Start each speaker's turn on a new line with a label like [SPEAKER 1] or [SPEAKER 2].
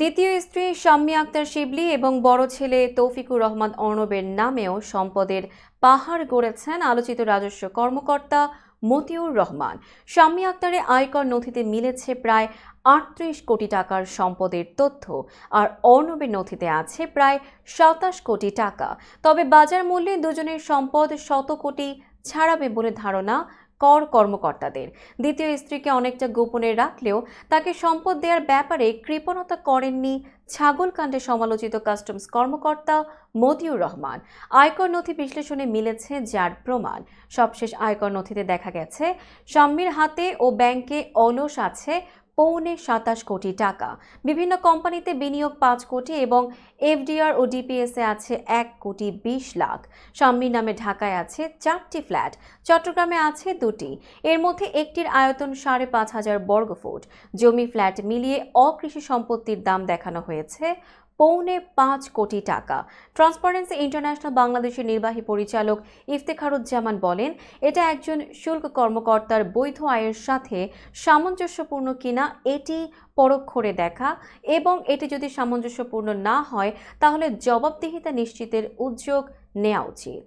[SPEAKER 1] দ্বিতীয় স্ত্রী শাম্মী আক্তার শিবলি এবং বড় ছেলে তৌফিকুর রহমান অর্ণবের নামেও সম্পদের পাহাড় গড়েছেন আলোচিত রাজস্ব কর্মকর্তা মতিউর রহমান। শাম্মী আক্তারের আয়কর নথিতে মিলেছে প্রায় আটত্রিশ কোটি টাকার সম্পদের তথ্য, আর অর্ণবের নথিতে আছে প্রায় সাতাশ কোটি টাকা। তবে বাজার মূল্যে দুজনের সম্পদ শত কোটি ছাড়াবে বলে ধারণা কর কর্মকর্তাদের। দ্বিতীয় স্ত্রীকে অনেকটা গোপনে রাখলেও তাকে সম্পদ দেওয়ার ব্যাপারে কৃপণতা করেননি ছাগলকাণ্ডে সমালোচিত কাস্টমস কর্মকর্তা মতিউর রহমান। আয়কর নথি বিশ্লেষণে মিলেছে যার প্রমাণ। সবশেষ আয়কর নথিতে দেখা গেছে শাম্মীর হাতে ও ব্যাংকে অলস আছে পৌনে সাতাশ কোটি টাকা। বিভিন্ন কোম্পানিতে বিনিয়োগ পাঁচ কোটি এবং এফডিআর ও ডিপিএসে আছে এক কোটি বিশ লাখ। শাম্মীর নামে ঢাকায় আছে চারটি ফ্ল্যাট, চট্টগ্রামে আছে দুটি। এর মধ্যে একটির আয়তন সাড়ে পাঁচ হাজার বর্গফুট। জমি ফ্ল্যাট মিলিয়ে অকৃষি সম্পত্তির দাম দেখানো হয়েছে পৌনে পাঁচ কোটি টাকা। ট্রান্সপারেন্সি ইন্টারন্যাশনাল বাংলাদেশের নির্বাহী পরিচালক ইফতেখারুজ্জামান বলেন, এটা একজন শুল্ক কর্মকর্তার বৈধ আয়ের সাথে সামঞ্জস্যপূর্ণ কিনা এটি পরোক্ষরে দেখা এবং এটি যদি সামঞ্জস্যপূর্ণ না হয়, তাহলে জবাবদিহিতা নিশ্চিতের উদ্যোগ নেওয়া উচিত।